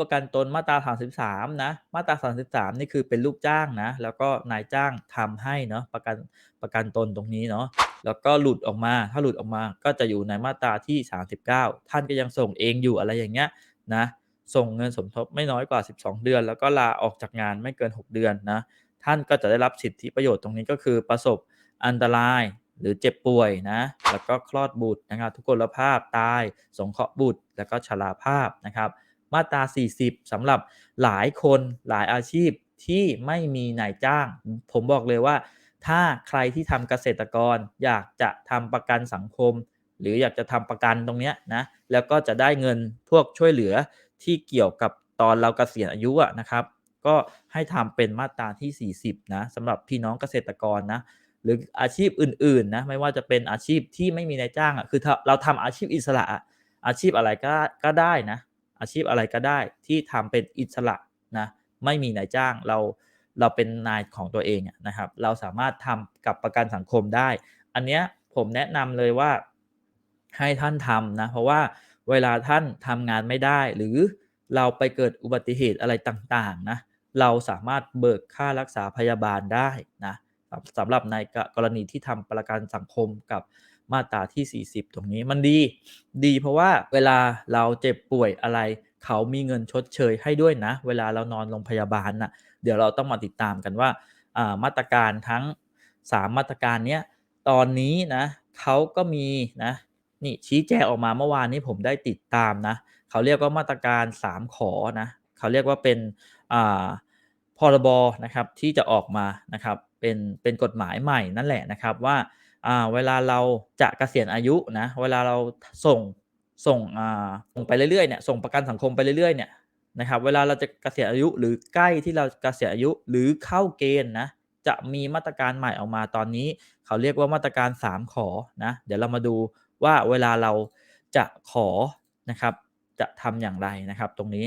ประกันตนมาตรา33นะมาตรา33 นี่คือเป็นลูกจ้างนะ แล้วก็นายจ้างทำให้เนาะประกันประกันตนตรงนี้เนาะแล้วก็หลุดออกมาถ้าหลุดออกมาก็จะอยู่ในมาตราที่ 39 ท่านก็ยังส่งเองอยู่อะไรอย่างเงี้ยนะส่งเงินสมทบไม่น้อยกว่า 12 เดือน แล้วก็ลาออกจากงานไม่เกิน 6 เดือนนะท่านก็จะได้รับสิทธิประโยชน์ตรงนี้ก็คือประสบอันตรายหรือเจ็บป่วยนะ แล้วก็คลอดบุตรนะครับ ทุกพลภาพตาย สงเคราะห์บุตร แล้วก็ชราภาพนะครับ มาตรา 40สำหรับหลายคนหลายอาชีพที่ไม่มีนายจ้าง ผมบอกเลยว่า ถ้าใครที่ทำเกษตรกร อยากจะทำประกันสังคม หรืออยากจะทำประกันตรงเนี้ยนะแล้วก็จะได้เงินพวกช่วยเหลือที่เกี่ยวกับตอนเราเกษียณอายุนะครับ ก็ให้ทำเป็นมาตราที่ 40นะสำหรับพี่น้องเกษตรกรนะหรืออาชีพอื่นๆนะไม่ว่าจะเป็นอาชีพที่ไม่มีนายจ้างอะคือเราทำอาชีพอิสระอะอาชีพอะไรก็ก็ได้นะ อาชีพอะไรก็ได้ที่ทำเป็นอิสระนะไม่มีนายจ้างเราเราเป็นนายของตัวเองนะครับ เราสามารถทำกับประกันสังคมได้ อันเนี้ยผมแนะนำเลยว่าให้ท่านทำนะเพราะว่าเวลาท่านทำงานไม่ได้ หรือเราไปเกิดอุบัติเหตุอะไรต่างๆนะเราสามารถเบิกค่ารักษาพยาบาลได้นะสำหรับในกกรณีที่ทำประกันสังคมกับ มาตราที่ 40 ตรงนี้มันดี ดีเพราะว่าเวลาเราเจ็บป่วยอะไร เขามีเงินชดเชยให้ด้วยนะ เวลาเรานอนโรงพยาบาลน่ะเดี๋ยวเราต้องมาติดตามกันว่ามาตรการทั้ง 3 มาตรการเนี้ยตอนนี้นะเขาก็มีนะนี่ชี้แจงออกมาเมื่อวานนี้ผมได้ติดตามนะเขาเรียกว่ามาตรการ 3 ขอนะเขาเรียกว่าเป็นพรบนะครับที่จะออกมานะครับเป็นเป็นกฎหมายใหม่นั่นแหละนะครับว่า อ่าเวลาเราจะเกษียณอายุนะเวลาเราส่งส่งอ่าส่งไปเรื่อยๆเนี่ยส่งประกันสังคมไปเรื่อยๆเนี่ยนะครับเวลาเราจะเกษียณอายุหรือใกล้ที่เราเกษียณอายุหรือเข้าเกณฑ์นะจะมีมาตรการใหม่ออกมาตอนนี้ เขาเรียกว่ามาตรการ 3 ขอนะเดี๋ยวเรามาดูว่าเวลาเราจะขอนะครับจะทำอย่างไรนะครับตรงนี้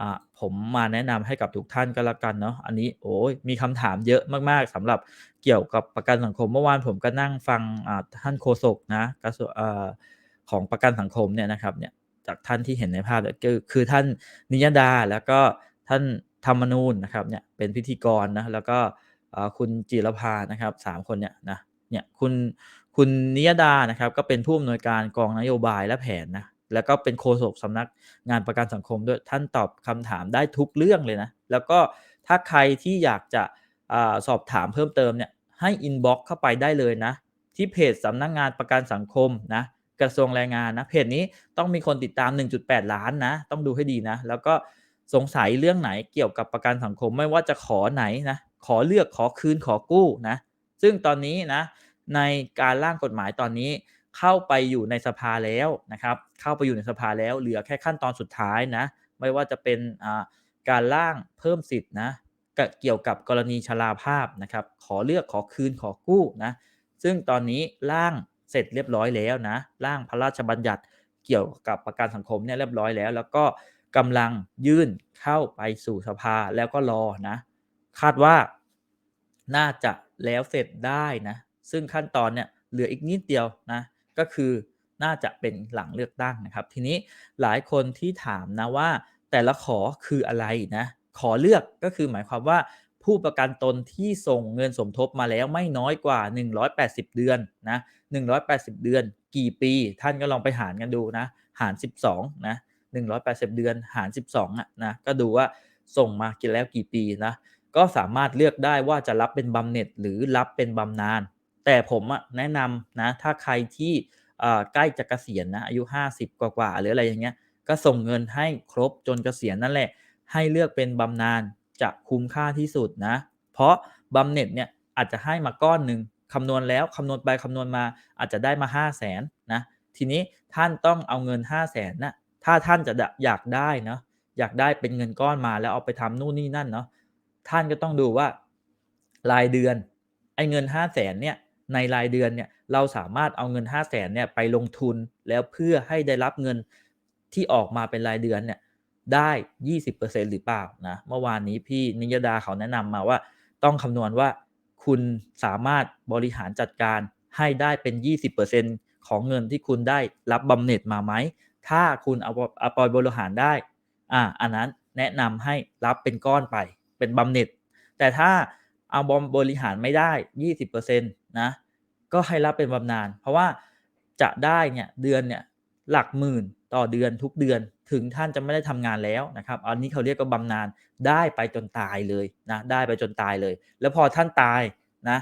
อ่าผมมาแนะนำให้กับทุกท่านก็แล้วกันเนาะอันนี้โอ้โฮมีคำถามเยอะมากๆสำหรับเกี่ยวกับประกันสังคมเมื่อวานผมก็นั่งฟังอ่าท่านโฆษกนะกระทรวงของประกันสังคมเนี่ยนะครับเนี่ยจากท่านที่เห็นในภาพเนี่ยคือคือท่านนิยดาแล้วก็ท่านธรรมนูญนะครับเนี่ยเป็นพิธีกรนะแล้วก็คุณจิรภานะครับ3คนเนี่ยนะเนี่ยคุณคุณนิยดานะครับก็เป็นผู้อำนวยการกองนโยบายและแผนนะ แล้วก็เป็นโฆษกสำนักงานประกันสังคมด้วยท่านตอบคำถามได้ทุกเรื่องเลยนะ แล้วก็ถ้าใครที่อยากจะอสอบถามเพิ่มเติมเนี่ยให้อินบ็อกซ์เข้าไปได้เลยนะ ที่เพจสำนักงานประกันสังคมนะกระทรวงแรงงานนะเพจนี้ต้องมีคนติดตาม 1.8 ล้านนะ ต้องดูให้ดีนะ แล้วก็สงสัยเรื่องไหนเกี่ยวกับประกันสังคมไม่ว่าจะขอไหนนะ ขอเลือกขอคืนขอกู้นะ ซึ่งตอนนี้นะ ในการร่างกฎหมายตอนนี้ เข้าไปอยู่ในสภาแล้วนะครับ เข้าไปอยู่ในสภาแล้วเหลือแค่ขั้นตอนสุดท้ายนะ ไม่ว่าจะเป็นการร่างเพิ่มสิทธิ์นะกเกี่ยวกับกรณีชราภาพนะครับ ขอเลือกขอคืนขอกู้นะ ซึ่งตอนนี้ร่างเสร็จเรียบร้อยแล้วนะ ร่างพระราชบัญญัติเกี่ยวกับประกันสังคมเนี่ยเรียบร้อยแล้ว แล้วก็กำลังยื่นเข้าไปสู่สภาแล้วก็รอนะ คาดว่าน่าจะแล้วเสร็จได้นะ ซึ่งขั้นตอนเนี่ยเหลืออีกนิดเดียวนะ ก็คือน่าจะเป็นหลังเลือกตั้งนะครับ ทีนี้หลายคนที่ถามนะว่า แต่ละขอคืออะไรนะขอเลือกก็คือหมายความว่าผู้ประกันตนที่ส่งเงินสมทบมาแล้วไม่น้อยกว่า 180 เดือนนะ180 เดือน กี่ปี ท่านก็ลองไปหารกันดูนะ หาร 12นะ180 เดือนหาร 12อะนะก็ดูว่าส่งมากี่แล้วกี่ปีนะก็สามารถเลือกได้ว่าจะรับเป็นบำเหน็จหรือรับเป็นบำนาญ แต่ผมอะแนะนำนะถ้าใครที่ใกล้จะเกษียณนะอายุ 50 กว่าๆหรืออะไรอย่างเงี้ยก็ส่งเงินให้ครบจนเกษียณนั่นแหละ ให้เลือกเป็นบำนาญจะคุ้มค่าที่สุดนะ เพราะบำเหน็จเนี่ยอาจจะให้มาก้อนหนึ่งคำนวณแล้วคำนวณไปคำนวณมาอาจจะได้มา 500,000นะทีนี้ท่านต้องเอาเงิน 500,000น่ะถ้าท่านจะอยากได้เนาะอยากได้เป็นเงินก้อนมาแล้วเอาไปทำนู่นนี่นั่นเนาะท่านก็ต้องดูว่ารายเดือนไอ้เงิน 500,000เนี่ย ในรายเดือนเนี่ยเราสามารถเอาเงิน 500,000เนี่ยไปลงทุนแล้วเพื่อให้ได้รับเงินที่ออกมาเป็นรายเดือนเนี่ยได้ 20%หรือเปล่านะเมื่อวานนี้พี่นิยดาเขาแนะนำมาว่า ต้องคำนวณว่าคุณสามารถบริหารจัดการให้ได้เป็น 20%ของเงินที่คุณได้รับบำเหน็จมาไหม ถ้าคุณเอาเอาไปบริหารได้อ่าอันนั้นแนะนำให้รับเป็นก้อนไปเป็นบำเหน็จ แต่ถ้า เอาบอมบริหารไม่ได้ 20%นะก็ให้รับเป็นบำนาญเพราะว่าจะได้เนี่ยเดือนเนี่ยหลักหมื่นต่อเดือนทุกเดือนถึงท่านจะไม่ได้ทำงานแล้วนะครับ อันนี้เขาเรียกว่าบำนาญได้ไปจนตายเลยนะ ได้ไปจนตายเลย แล้วพอท่านตายนะ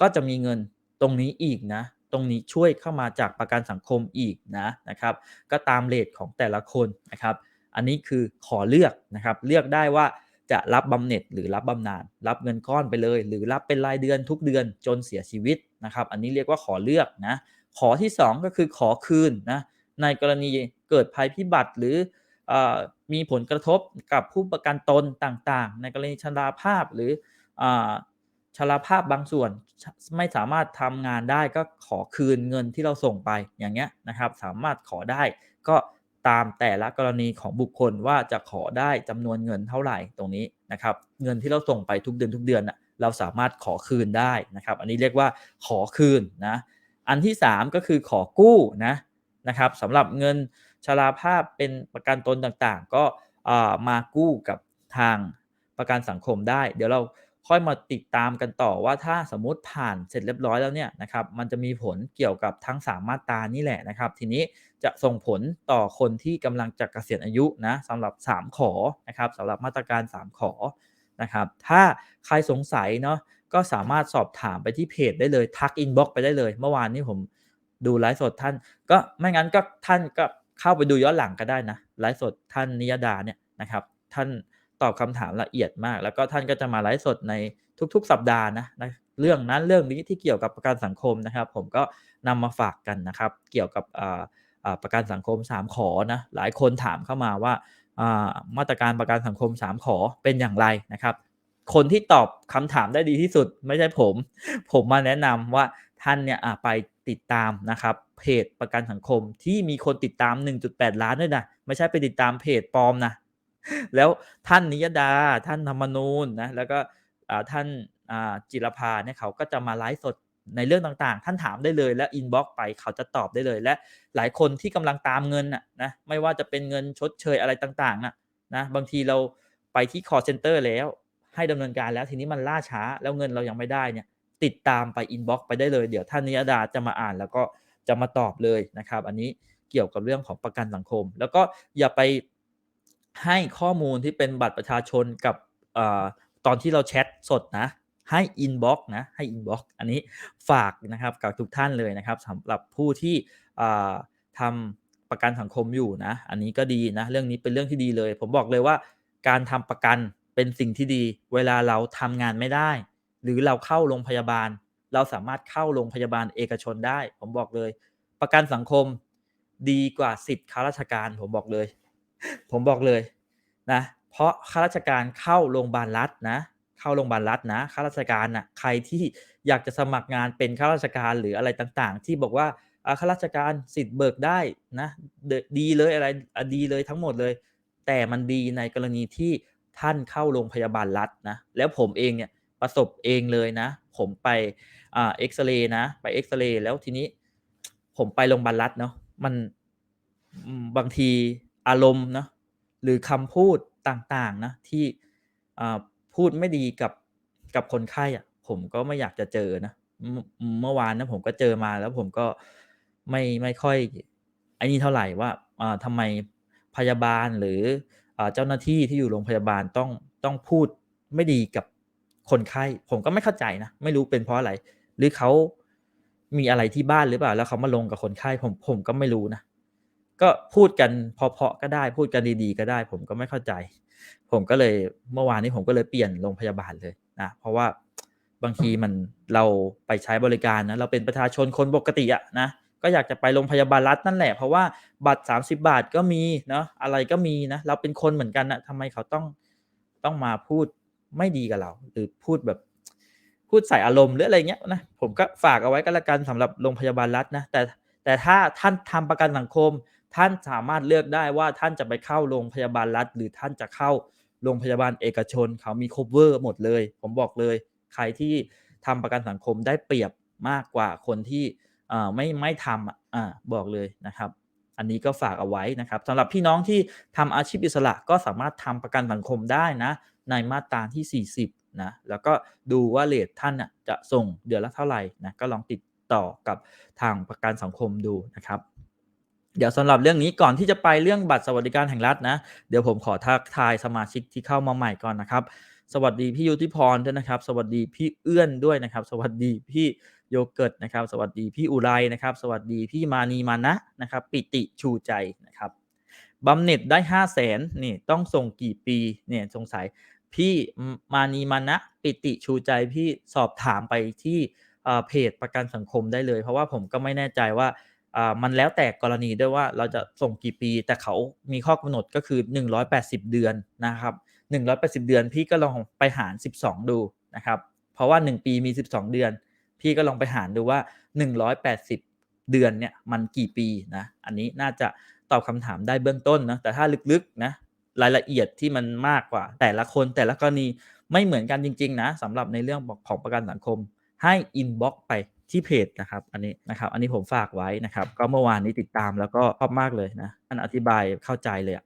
ก็จะมีเงินตรงนี้อีกนะ ตรงนี้ช่วยเข้ามาจากประกันสังคมอีกนะนะครับ ก็ตามเลทของแต่ละคนนะครับ อันนี้คือขอเลือกนะครับ เลือกได้ว่า จะรับบำเหน็จหรือรับบำนาญรับเงินก้อนไปเลย หรือรับเป็นรายเดือนทุกเดือนจนเสียชีวิตนะครับ อันนี้เรียกว่าขอเลือกนะ ขอที่ 2 ก็คือขอคืนนะในกรณีเกิดภัยพิบัติหรืออมีผลกระทบกับผู้ประกันตนต่างๆ ในกรณีชราภาพหรืออชราภาพบางส่วนไม่สามารถทำงานได้ก็ขอคืนเงินที่เราส่งไปอย่างเงี้ยนะครับ สามารถขอได้ก็ ตามแต่ละกรณีของบุคคลว่าจะขอได้จำนวนเงินเท่าไหร่ตรงนี้นะครับเงินที่เราส่งไปทุกเดือนทุกเดือนนะเราสามารถขอคืนได้นะครับอันนี้เรียกว่าขอคืนนะอันที่ 3 ก็คือขอกู้นะนะครับสำหรับเงินชราภาพเป็นประกันตนต่างๆ ก็มากู้กับทางประกันสังคมได้ เดี๋ยวเรา ค่อยมาติดตามกันต่อว่าถ้าสมมติผ่านเสร็จเรียบร้อยแล้วเนี่ยนะครับมันจะมีผลเกี่ยวกับทั้ง3มาตรานี่แหละนะครับ ทีนี้จะส่งผลต่อคนที่กำลังจะเกษียณอายุนะสำหรับ 3 ขอนะครับสำหรับมาตรการ 3 ขอนะครับถ้าใครสงสัยเนาะก็สามารถสอบถามไปที่เพจได้เลยทักอินบ็อกไปได้เลย เมื่อวานนี้ผมดูไลฟ์สดท่าน ก็ไม่งั้นก็ท่านก็เข้าไปดูย้อนหลังก็ได้นะไลฟ์สดท่านนิยดาเนี่ยนะครับท่าน ตอบคำถามละเอียดมาก แล้วก็ท่านก็จะมาไลฟ์สดในทุกๆ สัปดาห์นะนะเรื่องนั้นเรื่องนี้ที่เกี่ยวกับประกันสังคมนะครับ ผมก็นำมาฝากกันนะครับ เกี่ยวกับประกันสังคม 3 ขอนะหลายคนถามเข้ามาว่ามาตรการประกันสังคม 3 ขอเป็นอย่างไรนะครับ คนที่ตอบคำถามได้ดีที่สุดไม่ใช่ผม ผมมาแนะนำว่าท่านเนี่ยไปติดตามนะครับเพจประกันสังคมที่มีคนติดตาม 1.8 ล้านด้วยนะไม่ใช่ไปติดตามเพจปลอมนะ แล้วท่านนิยดา ท่านธรรมนูญนะ แล้วก็ท่านจิรภาเนี่ยเขาก็จะมาไลฟ์สดในเรื่องต่างๆ ท่านถามได้เลยและอินบ็อกไปเขาจะตอบได้เลย และหลายคนที่กำลังตามเงินน่ะนะ ไม่ว่าจะเป็นเงินชดเชยอะไรต่างๆน่ะนะ บางทีเราไปที่ call center แล้ว ให้ดำเนินการแล้วทีนี้มันล่าช้า แล้วเงินเรายังไม่ได้เนี่ย ติดตามไปอินบ็อกไปได้เลย เดี๋ยวท่านนิยดาจะมาอ่านแล้วก็จะมาตอบเลยนะครับ อันนี้เกี่ยวกับเรื่องของประกันสังคม แล้วก็อย่าไป ให้ข้อมูลที่เป็นบัตรประชาชนกับอตอนที่เราแชทสดนะ ให้อินบ็อกนะให้อินบ็อกอันนี้ฝากนะครับกับทุกท่านเลยนะครับสำหรับผู้ที่ทำประกันสังคมอยู่นะ อันนี้ก็ดีนะ เรื่องนี้เป็นเรื่องที่ดีเลย ผมบอกเลยว่าการทำประกันเป็นสิ่งที่ดี เวลาเราทำงานไม่ได้ หรือเราเข้าโรงพยาบาล เราสามารถเข้าโรงพยาบาลเอกชนได้ ผมบอกเลย ประกันสังคมดีกว่าสิทธิ์ข้าราชการผมบอกเลย ผมบอกเลยนะ เพราะข้าราชการเข้าโรงพยาบาลรัฐนะ เข้าโรงพยาบาลรัฐนะข้าราชการนะ่ะใครที่อยากจะสมัครงานเป็นข้าราชการหรืออะไรต่างๆ ที่บอกว่าข้าราชการสิทธิ์เบิกได้นะดีเลยอะไรดีเลยทั้งหมดเลย แต่มันดีในกรณีที่ท่านเข้าโรงพยาบาลรัฐนะแล้วผมเองเนี่ยประสบเองเลยนะ ผมไปเอ็กซเรย์นะ ไปเอ็กซเรย์แล้วทีนี้ ผมไปโรงพยาบาลรัฐเนาะมันบางที อารมณ์นะหรือคำพูดต่างๆนะที่พูดไม่ดีกับกับคนไข้อะผมก็ไม่อยากจะเจอนะเมื่อวานนะผมก็เจอมาแล้วผมก็ไม่ไม่ค่อยไอ้นี่เท่าไหร่ว่าทำไมพยาบาลหรือเจ้าหน้าที่ที่อยู่โรงพยาบาลต้องต้องพูดไม่ดีกับคนไข้ ผมก็ไม่เข้าใจนะ ไม่รู้เป็นเพราะอะไร หรือเขามีอะไรที่บ้านหรือเปล่า แล้วเขามาลงกับคนไข้ผมผมก็ไม่รู้นะ ก็พูดกันเพาะๆก็ได้ พูดกันดีๆ ก็ได้ ผมก็ไม่เข้าใจ ผมก็เลยเมื่อวานนี้ผมก็เลยเปลี่ยนโรงพยาบาลเลยนะเพราะว่าบางทีมันเราไปใช้บริการนะเราเป็นประชาชนคนปกติอะนะก็อยากจะไปโรงพยาบาลรัฐนั่นแหละ เพราะว่าบัตร 30 บาทก็มีเนาะอะไรก็มีนะเราเป็นคนเหมือนกันนะทำไมเขาต้องต้องมาพูดไม่ดีกับเรา หรือพูดแบบพูดใส่อารมณ์หรืออะไรเงี้ยนะผมก็ฝากเอาไว้ก็แล้วกันสำหรับโรงพยาบาลรัฐนะแต่แต่ถ้าท่านทำประกันสังคม ท่านสามารถเลือกได้ว่าท่านจะไปเข้าโรงพยาบาลรัฐ หรือท่านจะเข้าโรงพยาบาลเอกชน เขามีครบเวอร์หมดเลย ผมบอกเลย ใครที่ทำประกันสังคมได้เปรียบมากกว่าคนที่ไม่ไม่ทำอ่าบอกเลยนะครับ อันนี้ก็ฝากเอาไว้นะครับสำหรับพี่น้องที่ทำอาชีพอิสระก็สามารถทำประกันสังคมได้นะ ในมาตราที่ 40นะแล้วก็ดูว่าเรทท่านน่ะจะส่งเดือนละเท่าไหร่นะก็ลองติดต่อกับทางประกันสังคมดูนะครับ เดี๋ยวสำหรับเรื่องนี้ก่อนที่จะไปเรื่องบัตรสวัสดิการแห่งรัฐนะ เดี๋ยวผมขอทักทายสมาชิกที่เข้ามาใหม่ก่อนนะครับ สวัสดีพี่ยุทธิพรด้วยนะครับ สวัสดีพี่เอื้อนด้วยนะครับ สวัสดีพี่โยเกิร์ตนะครับ สวัสดีพี่อุไรนะครับ สวัสดีพี่มานีมานะนะครับ ปิติชูใจนะครับบำเหน็จได้5 0 0แสนนี่ต้องส่งกี่ปีเนี่ยสงสัยพี่มานีมานะ ปิติชูใจพี่สอบถามไปที่เพจประกันสังคมได้เลย เพราะว่าผมก็ไม่แน่ใจว่า มันแล้วแต่กรณีด้วยว่าเราจะส่งกี่ปี แต่เขามีข้อกำหนดก็คือ 180 เดือนนะครับ180 เดือนพี่ก็ลองไปหาร 12 ดูนะครับ เพราะว่า 1 ปีมี 12 เดือน พี่ก็ลองไปหารดูว่า 180 เดือนเนี่ยมันกี่ปีนะอันนี้น่าจะตอบคำถามได้เบื้องต้นนะแต่ถ้าลึกๆนะรายละเอียดที่มันมากกว่า แต่ละคนแต่ละกรณีไม่เหมือนกันจริง ๆ นะสำหรับในเรื่องของประกันสังคม ให้อินบ็อกไป ที่เพจนะครับอันนี้นะครับอันนี้ผมฝากไว้นะครับ ก็เมื่อวานนี้ติดตามแล้วก็ชอบมากเลยนะอันอธิบายเข้าใจเลย